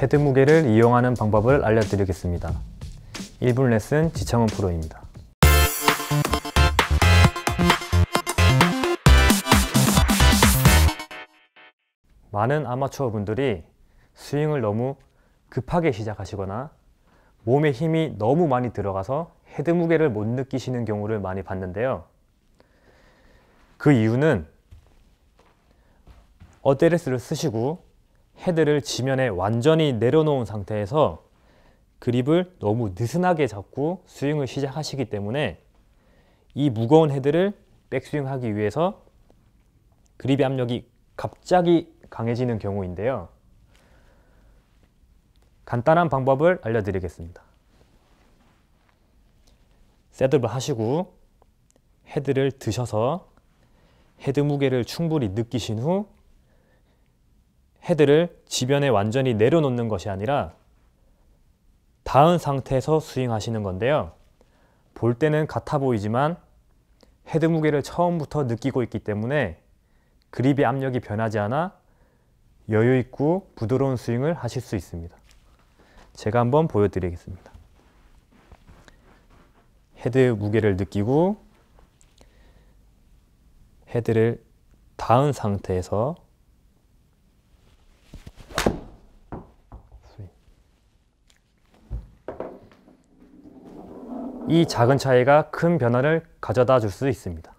헤드 무게를 이용하는 방법을 알려드리겠습니다. 1분 레슨 지창훈 프로입니다. 많은 아마추어 분들이 스윙을 너무 급하게 시작하시거나 몸에 힘이 너무 많이 들어가서 헤드 무게를 못 느끼시는 경우를 많이 봤는데요. 그 이유는 어드레스를 쓰시고 헤드를 지면에 완전히 내려놓은 상태에서 그립을 너무 느슨하게 잡고 스윙을 시작하시기 때문에 이 무거운 헤드를 백스윙하기 위해서 그립의 압력이 갑자기 강해지는 경우인데요. 간단한 방법을 알려드리겠습니다. 셋업을 하시고 헤드를 드셔서 헤드 무게를 충분히 느끼신 후 헤드를 지변에 완전히 내려놓는 것이 아니라 닿은 상태에서 스윙하시는 건데요. 볼 때는 같아 보이지만 헤드 무게를 처음부터 느끼고 있기 때문에 그립의 압력이 변하지 않아 여유 있고 부드러운 스윙을 하실 수 있습니다. 제가 한번 보여드리겠습니다. 헤드 무게를 느끼고 헤드를 닿은 상태에서 이 작은 차이가 큰 변화를 가져다 줄 수 있습니다.